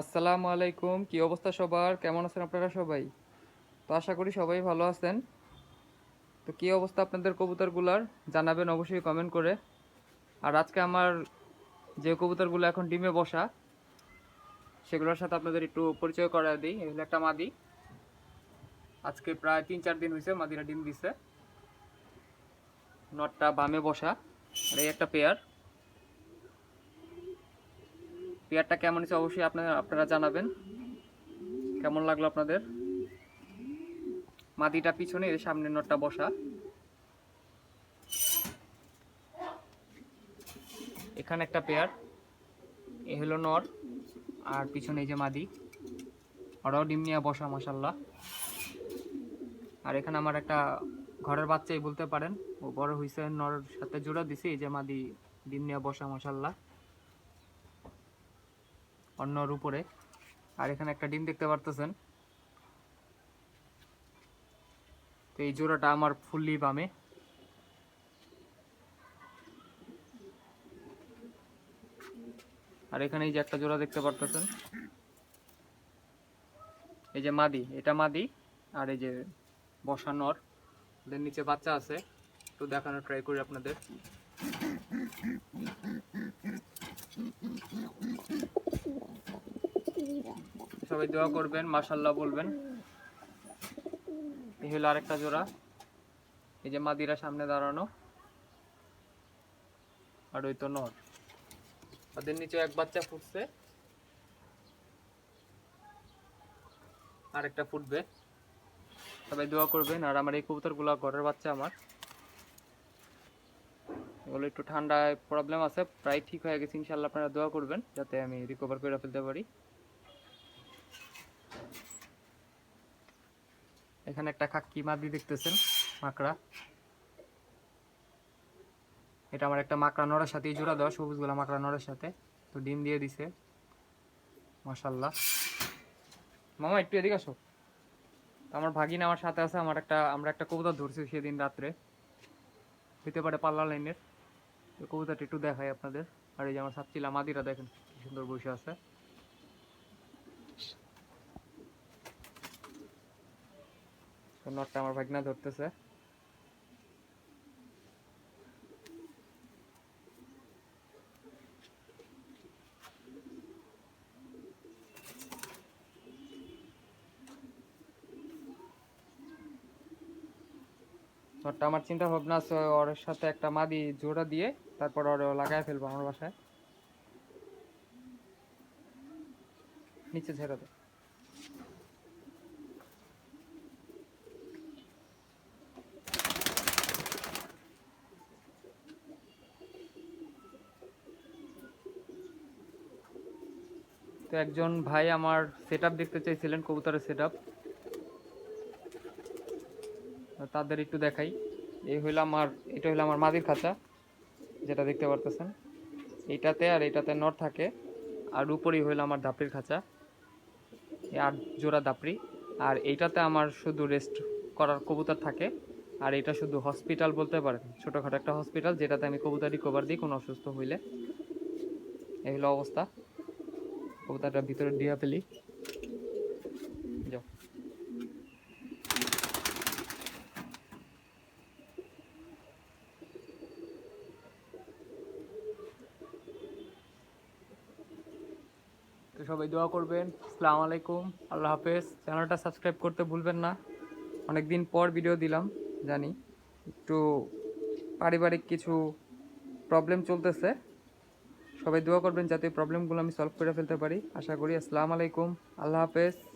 আসসালামু আলাইকুম। কি অবস্থা সবার? কেমন আছেন আপনারা সবাই? তো আশা করি সবাই ভালো আছেন। তো কি অবস্থা আপনাদের কবুতরগুলার? জানাবেন অবশ্যই কমেন্ট করে। আর আজকে আমার যে কবুতরগুলো এখন ডিমে বসা, সেগুলোর সাথে আপনাদের একটু পরিচয় করা দিই। এগুলো একটা মাদি। আজকে প্রায় তিন চার দিন হয়েছে মাদিরা ডিম দিছে। নটটা বামে বসা। আর এই একটা পেয়ার পেয়ারটা কেমন হয়েছে অবশ্যই আপনারা আপনারা জানাবেন। কেমন লাগল আপনাদের? মাদিটা পিছনে এর সামনে নটটা বসা। এখানে একটা পেয়ার, এ হলো নর, আর পিছনে এই যে মাদি। ওরাও ডিম নিয়ে বসা মশাল্লাহ আর এখানে আমার একটা ঘরের বাচ্চাই বলতে পারেন, ও বড় হয়েছে নর সাথে জোড়া দিছি, এই যে মাদি ডিম নিয়ে বসা মশাল্লাহ অন্যর উপরে। আর এখানে একটা ডিম দেখতে পারতেছেন। তো এই জোড়াটা আমার ফুললি বামে। আর এখানে এই যে একটা জোড়া দেখতে পারতেছেন। এই যে মাদি, এটা মাদি আর এই যে বসানোর। ওদের নিচে বাচ্চা আছে তো দেখানোর ট্রাই করি আপনাদের। সবাই দোয়া করবেন মাশাল্লাহ বলবেন। এই হলো আরেকটা জোড়া। এই যে মাদিরা সামনে দাঁড়ানো। আর ওই তো নর। ওদের নিচে এক বাচ্চা ফুটছে। আরেকটা ফুটবে। সবাই দোয়া করবেন। আর আমার এই কবুতরগুলো ঘরের বাচ্চা আমার। এগুলো একটু ঠান্ডায় প্রবলেম আছে, প্রায় ঠিক হয়ে গেছে। ইনশাল্লাহ আপনারা দোয়া করবেন, যাতে আমি রিকভার করে ফেলতে পারি। এখানে একটা খাক্কি মাদি দেখতেছেন, মাকড়া। এটা আমার একটা মাকড়া নড়ার সাথে জোড়া দেওয়া সবুজ গোলা মাকড়া নড়ার সাথে। তো ডিম দিয়ে দিছে। মাশাল্লাহ মামা, একটু এদিকে আসো। আমার ভাগিন আমার সাথে আছে, আমার একটা, আমরা একটা কবুতর ধরছি সেদিন রাত্রে। হইতে পারে পাল্লা লাইনের। তো কবুতরটা একটু দেখাই আপনাদের। আর এই যে আমার সাতচিলা মাদিরা দেখেন, কি সুন্দর বসে আছে। তো নটটা আমার ভাগনা ধরতেছে। নটটা আমার চিন্তা ভাবনা আছে, ওর সাথে একটা মাদি জোড়া দিয়ে তারপর ওর লাগায় ফেলব আমার বাসায়। নিচে ছেড়ে দে। তো একজন ভাই আমার সেট দেখতে চাইছিলেন, কবুতরের সেট তাদের একটু দেখাই। এই হইল আমার, এটা হইল আমার মাদির খাঁচা, যেটা দেখতে পারতেছেন। এইটাতে আর এইটাতে নর থাকে, আর উপরেই হইল আমার দাপড়ির খাঁচা। আট জোড়া দাপড়ি। আর এইটাতে আমার শুধু রেস্ট করার কবুতর থাকে। আর এটা শুধু হসপিটাল বলতে পারেন। ছোটোখাটো একটা হসপিটাল যেটাতে আমি কবুতর রিকভার দিই, কোনো অসুস্থ হইলে। এই হলো অবস্থা। কবুতরটা ভিতরে দিয়া ফেলি। যাও। তো সবাই দোয়া করবেন। আসসালামু আলাইকুম। আল্লাহ হাফেজ। চ্যানেলটা সাবস্ক্রাইব করতে ভুলবেন না। অনেক দিন পর ভিডিও দিলাম, জানি। একটু পারিবারিক কিছু প্রবলেম চলতেছে। সবাই দোয়া করবেন যাতে প্রবলেমগুলো আমি সলভ করে ফেলতে পারি। আশা করি, আসসালামু আলাইকুম। আল্লাহ হাফেজ।